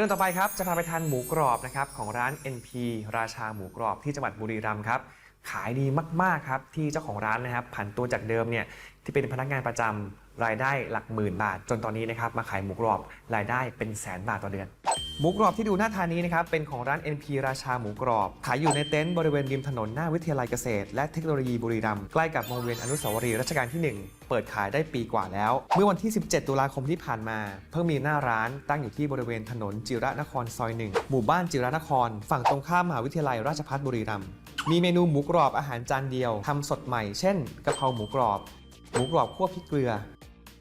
เรื่องต่อไปครับจะพาไปทานหมูกรอบนะครับของร้าน NP ราชาหมูกรอบที่จังหวัดบุรีรัมย์ครับ ขายดีมากๆครับที่เจ้าของร้านนะครับผันตัวจากเดิมเนี่ยที่เป็นพนักงานประจำรายได้หลักหมื่นบาท จนตอนนี้นะครับมาขายหมูกรอบรายได้เป็นแสนบาทต่อเดือน หมูกรอบที่ดูหน่าทานนี้นะครับเป็นของร้าน NP ราชาหมูกรอบ ขายอยู่ในเต็นท์บริเวณริมถนนหน้าวิทยาลัยเกษตร และเทคโนโลยีบุรีรัมย์ใกล้กับวงเวียนอนุสาวรีย์รัชกาลที่ 1 เปิดขายได้ปีกว่าแล้ว เมื่อวันที่ 17 ตุลาคมที่ผ่านมา เพิ่งมีหน้าร้านตั้งอยู่ที่บริเวณถนนจิระนครซอยหนึ่งหมู่บ้านจิระนคร ฝั่งตรงข้ามมหาวิทยาลัยราชภัฏบุรีรัมย์ มีเมนูหมูกรอบอาหารจานเดียวทำสดใหม่ เช่นกะเพราหมูกรอบ หมูกรอบคั่วพริกเกลือ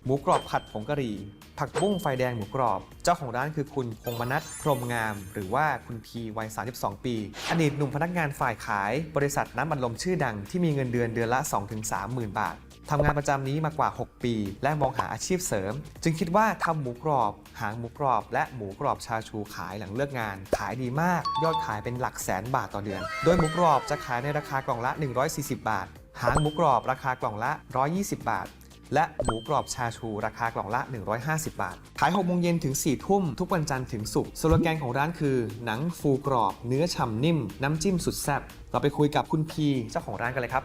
หมูกรอบผัดผงกะหรี่ ผักบุ้งไฟแดงหมูกรอบ เจ้าของร้านคือคุณพงษ์มนัทพรหมงาม หรือว่าคุณพีวัย 32 ปี อดีตหนุ่มพนักงานฝ่ายขาย บริษัทน้ำบัลลมชื่อดังที่มีเงินเดือนเดือนละ 2-3หมื่นบาท ทำงานประจำนี้มากว่า 6 ปี และมองหาอาชีพเสริม จึงคิดว่าทำหมูกรอบ หางหมูกรอบ และหมูกรอบชาชูขายหลังเลิกงาน ขายดีมาก ยอดขายเป็นหลักแสนบาทต่อเดือน โดยหมูกรอบจะขายในราคากล่องละ 140 บาท หางหมูกรอบราคากล่องละ 120 บาทและหมูกรอบชาชูราคากล่องละ 150 บาท ขาย6โมงเย็นถึง 4 ทุ่ม ทุกวันจันทร์ถึงศุกร์สโลแกนของร้านคือ หนังฟูกรอบ เนื้อฉ่ำนิ่ม น้ำจิ้มสุดแซ่บ เราไปคุยกับคุณพีเจ้าของร้านกันเลยครับ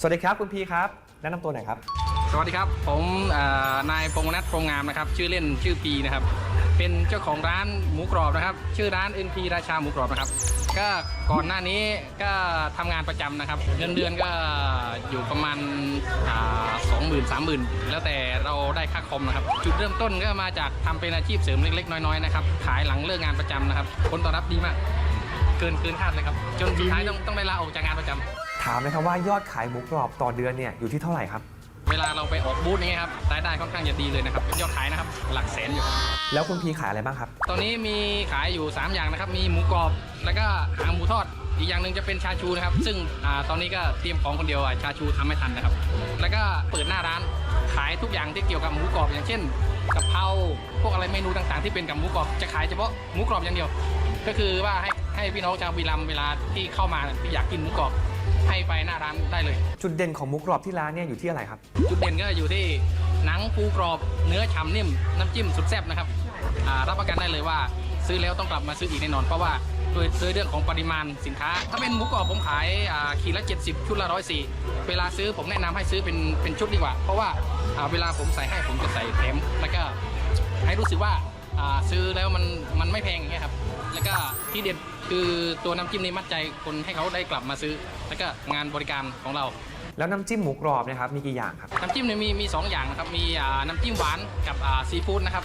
สวัสดีครับคุณพีครับ แนะนำตัวหน่อยครับ สวัสดีครับ ผมเอ่อนายพงษ์นัทพงษ์งามนะครับ ชื่อเล่นชื่อปีนะครับ เป็นเจ้าของร้านหมูกรอบนะครับ ชื่อร้าน NP ราชาหมูกรอบนะครับ ก็ก่อนหน้านี้ก็ทำงานประจำนะครับเงินเดือนก็อยู่ประมาณสองหมื่นสามหมื่นแล้วแต่เราได้ค่าคอมนะครับ จุดเริ่มต้นก็มาจากทำเป็นอาชีพเสริมเล็กๆ น้อยๆนะครับ ขายหลังเลิกงานประจำนะครับ ผลตอบรับดีมาก เกินเกินคาดเลยครับ จนสุดท้ายต้องต้องได้ลาออกจากงานประจำถามเลยครับว่ายอดขายหมูกรอบต่อเดือนเนี่ยอยู่ที่เท่าไหร่ครับ เวลาเราไปออกบูธนี้ครับรายได้ค่อนข้างจะดีเลยนะครับยอดขายนะครับหลักแสนอยู่ครับแล้วคุณพีขายอะไรบ้างครับ ตอนนี้มีขายอยู่ 3 อย่างนะครับ มีหมูกรอบ แล้วก็หางหมูทอด อีกอย่างหนึ่งจะเป็นชาชูนะครับ ซึ่งอาตอนนี้ก็เตรียมของคนเดียวอะชาชูทำไม่ทันนะครับ แล้วก็เปิดหน้าร้านขายทุกอย่างที่เกี่ยวกับหมูกรอบอย่างเช่นกะเพราพวกอะไรเมนูต่างๆ ที่เป็นกับหมูกรอบจะขายเฉพาะหมูกรอบอย่างเดียว ก็คือว่าให้ให้พี่น้องชาวบุรีรัมย์เวลาที่เข้ามาที่อยากกินหมูกรอบให้ไปหน้าร้านได้เลย จุดเด่นของหมูกรอบที่ร้านเนี่ยอยู่ที่อะไรครับ จุดเด่นก็อยู่ที่หนังปูกรอบเนื้อฉ่ำนิ่มน้ำจิ้มสุดแซ่บนะครับอ่ารับประกันได้เลยว่าซื้อแล้วต้องกลับมาซื้ออีกแน่นอนเพราะว่าโดยซื้อเรื่องของปริมาณสินค้า ถ้าเป็นหมูกรอบผมขายอ่าขีดละ 70 ชุดละ104เวลาซื้อผมแนะนำให้ซื้อเป็นเป็นชุดดีกว่า เพราะว่าอ่าเวลาผมใส่ให้ผมจะใส่แถมแล้วก็ให้รู้สึกว่าอ่า ซื้อแล้วมันมันไม่แพงอย่างเงี้ยครับแล้วก็ที่เด็ดคือตัวน้ำจิ้มนี้มัดใจคนให้เขาได้กลับมาซื้อ แล้วก็งานบริการของเรา แล้วน้ำจิ้มหมูกรอบเนะครับมีกี่อย่างครับ น้ำจิ้มเนี่ยมีมีสองอย่างนะครับ มีอ่าน้ำจิ้มหวานกับอ่าซีฟู้ดนะครับ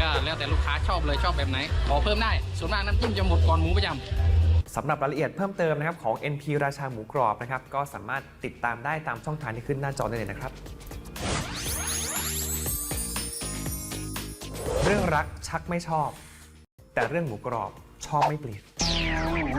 ก็แล้วแต่ลูกค้าชอบเลยชอบแบบไหน ขอเพิ่มได้ ส่วนมากน้ำจิ้มจะหมดก่อนหมูประจำ สำหรับรายละเอียดเพิ่มเติมนะครับของ NP ราชาหมูกรอบนะครับก็สามารถติดตามได้ตามช่องทางที่ขึ้นหน้าจอได้เลยนะครับ เรื่องรักชักไม่ชอบ แต่เรื่องหมูกรอบชอบไม่เปลี่ยน